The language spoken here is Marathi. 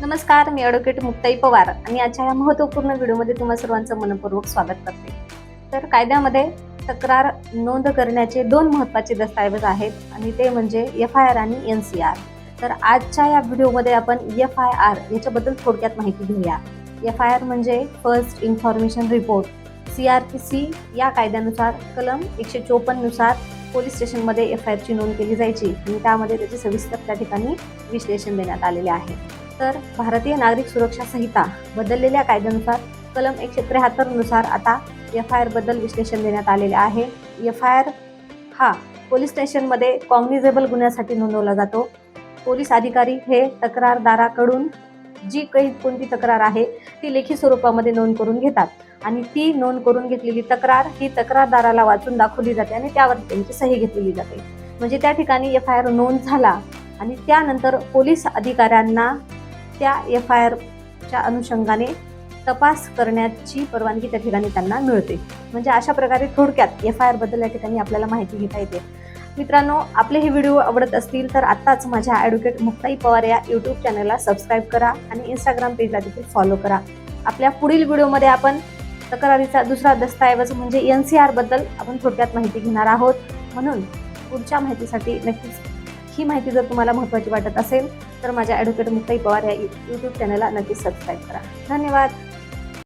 नमस्कार मी ॲडव्होकेट मुक्ताई पवार. आणि आजच्या या महत्त्वपूर्ण व्हिडिओमध्ये तुम्हा सर्वांचं मनपूर्वक स्वागत करते. तर कायद्यामध्ये तक्रार नोंद करण्याचे दोन महत्त्वाचे दस्तऐवज आहेत आणि ते म्हणजे एफ आय आर आणि एन सी आर. तर आजच्या या व्हिडिओमध्ये आपण एफ आय आर याच्याबद्दल थोडक्यात माहिती घेऊया. एफ आय आर म्हणजे first information report. C R P C या कायद्यानुसार कलम एकशे चोपन्ननुसार पोलीस स्टेशनमध्ये एफ आय आरची नोंद केली जायची. आणि त्यामध्ये त्याचे सविस्तर त्या ठिकाणी विश्लेषण देण्यात आलेले आहे. तर भारतीय नागरिक सुरक्षा संहिता बदललेल्या कायद्यानुसार कलम एकशे त्र्याहत्तरनुसार आता एफ आय आरबद्दल विश्लेषण देण्यात आलेले आहे. एफ आय आर हा पोलीस स्टेशनमध्ये कॉग्निझेबल गुन्ह्यासाठी नोंदवला जातो. पोलीस अधिकारी हे तक्रारदाराकडून जी काही कोणती तक्रार आहे ती लेखी स्वरूपामध्ये नोंद करून घेतात आणि ती नोंद करून घेतलेली तक्रार ही तक्रारदाराला वाचून दाखवली जाते आणि त्यावर त्यांची सही घेतलेली जाते. म्हणजे त्या ठिकाणी एफ आय आर नोंद झाला आणि त्यानंतर पोलीस अधिकाऱ्यांना त्या एफ आय आरच्या अनुषंगाने तपास करण्याची परवानगी त्या ठिकाणी त्यांना मिळते. म्हणजे अशा प्रकारे थोडक्यात एफ आय आरबद्दल या ठिकाणी आपल्याला माहिती घेता येते. मित्रांनो आपले हे व्हिडिओ आवडत असतील तर आत्ताच माझ्या ॲडव्होकेट मुक्ताई पवार या यूट्यूब चॅनलला सबस्क्राईब करा आणि इंस्टाग्राम पेजला देखील फॉलो करा. आपल्या पुढील व्हिडिओमध्ये आपण तक्रारीचा दुसरा दस्तऐवज म्हणजे एन सी आरबद्दल आपण थोडक्यात माहिती घेणार आहोत. म्हणून पुढच्या माहितीसाठी नक्कीच ही माहिती जर तुम्हाला महत्त्वाची वाटत असेल तर माझ्या ॲडव्होकेट मुक्ताई पवार या यूट्यूब चॅनलला नक्की सबस्क्राईब करा. धन्यवाद.